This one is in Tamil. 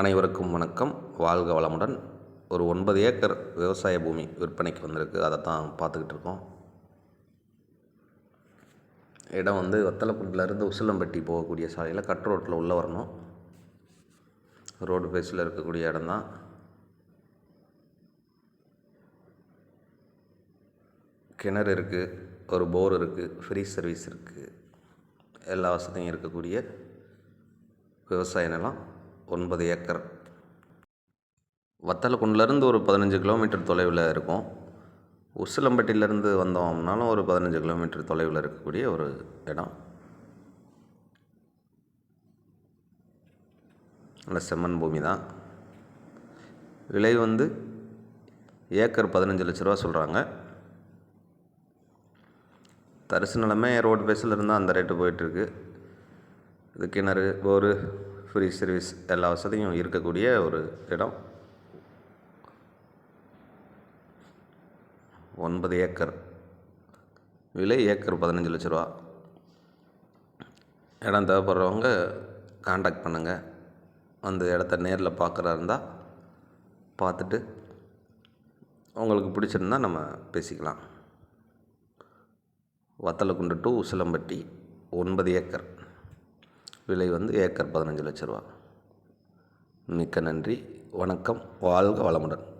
அனைவருக்கும் வணக்கம். வாழ்க வளமுடன். ஒரு ஒன்பது ஏக்கர் விவசாய பூமி விற்பனைக்கு வந்திருக்கு. அதை தான் பார்த்துக்கிட்டு இருக்கோம். இடம் வந்து வத்தலக்குண்டிலேருந்து உசிலம்பட்டி போகக்கூடிய சாலையில் கட் ரோட்டில் உள்ளே வரணும். ரோடு பேஸில் இருக்கக்கூடிய இடம் தான் கிணறு இருக்குது ஒரு போர் இருக்குது ஃப்ரீ சர்வீஸ் இருக்குது எல்லா வசதியும் இருக்கக்கூடிய விவசாய நிலம். ஒன்பது ஏக்கர். வத்தலக்குண்டிலேருந்து ஒரு பதினஞ்சு கிலோமீட்டர் தொலைவில் இருக்கும். உசிலம்பட்டியிலேருந்து வந்தோம்னாலும் ஒரு பதினஞ்சு கிலோமீட்டர் தொலைவில் இருக்கக்கூடிய ஒரு இடம். நல்ல செம்மண் பூமி தான். விலை வந்து ஏக்கர் பதினஞ்சு லட்ச ரூபா சொல்கிறாங்க தரிசு நிலமே ரோடு பேஸில் இருந்தால் அந்த ரேட்டு போயிட்டுருக்கு இது கிணறு போரு ஃப்ரீ சர்வீஸ் எல்லா வசதியும் இருக்கக்கூடிய ஒரு இடம். ஒன்பது ஏக்கர். விலை ஏக்கர் பதினஞ்சு லட்ச ரூபா. இடம் தேவைப்படுறவங்க காண்டாக்ட் பண்ணுங்கள் அந்த இடத்த நேரில் பார்க்குறா இருந்தால் பார்த்துட்டு உங்களுக்கு பிடிச்சிருந்தா நம்ம பேசிக்கலாம். வத்தலக்குண்டு டு உசிலம்பட்டி ஒன்பது ஏக்கர். விலை வந்து ஏக்கர் பதினஞ்சு லட்ச ரூபா. மிக்க நன்றி. வணக்கம். வாழ்க வளமுடன்.